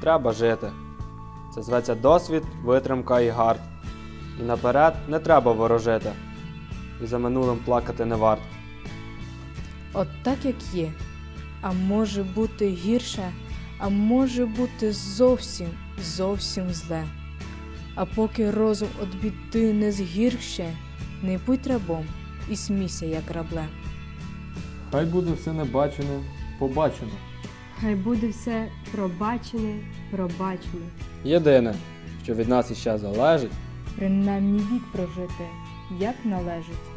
треба жити. Це зветься досвід, витримка і гард. І наперед не треба ворожити. І за минулим плакати не варт. От так як є. А може бути гірше, а може бути зовсім, зовсім зле. А поки розум від біди не згірше, не будь рабом і смійся, як рабле. Хай буде все небачене, побачено. Хай буде все пробачене, пробачене. Єдине, що від нас іще залежить, Принаймні вік прожити, як належить.